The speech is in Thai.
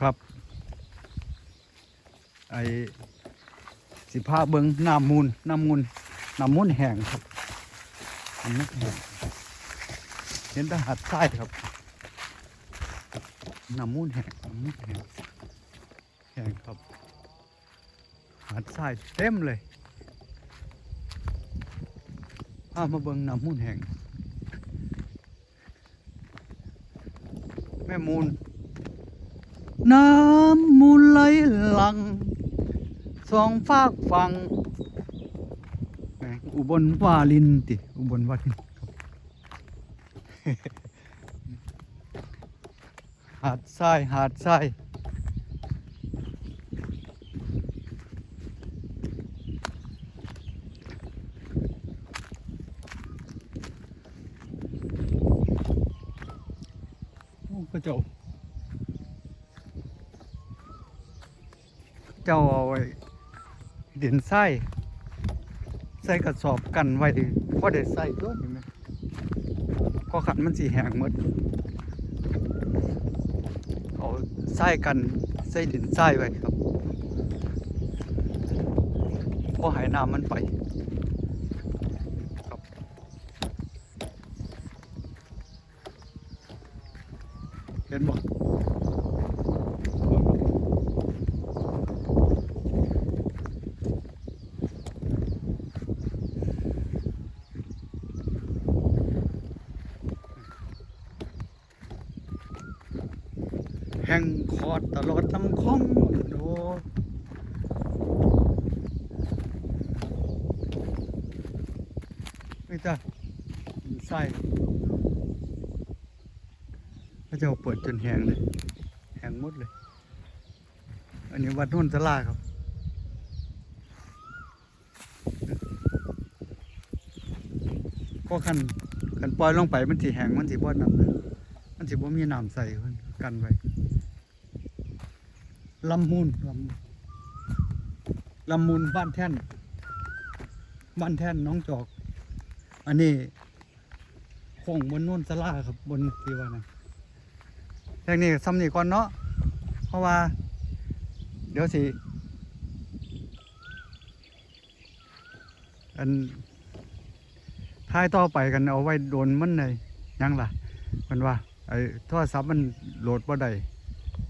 ครับ ไอสิพาเบิงน้ำมูลน้ำมูลน้ำมูลแห้งครับน้ำมูลแห้งเห็นแตหัดใต้ครับน้ำมูลแห้งน้ำมูลแห้งแห้งครับหัดใต้เต็มเลยพามาเบิงน้ำมูลแห้งแม่มูล น้ำมูลไหลหลังสองฝากฟังอุบลวาลินติอุบลวาลินครับหาดทรายหาดทรายโอ้พระเจ้า เจ้าเอาไว้ดินไส้ใส่กระสอบกันไว้พอได้ใส่ด้วยเห็นไหมพอขันมันสีแห้งหมดเอาไส้กันใส่ดินไส้ไว้ครับพอหายน้ำมันไปเห็นบ่ แห่งคอดตลอดลำคองโดไม่จ้ะใส่พระเจ้าเปิดจนแห้งเลยแห้งหมดเลย อันนี้วัดนุ่นสลาครับก็คันคันปล่อยลงไปมันสิแห้งมันสิบ่น้ำมันสิบ่มีน้ำใส่กันไว้ ลำมูลลำลำมูลบ้านแท่น บ้านแท่นน้องจอก อันนี้โค้งบนโน่นสลาครับบนที่ว่านะแท่งนี้ซ้ำนี่ก่อนเนาะเพราะว่า เดี๋ยวสิอันท้ายต่อไปกันเอาไว้โดนมันเลยยังล่ะมันว่าไอ้โทรศัพท์มันโหลดบ่ได้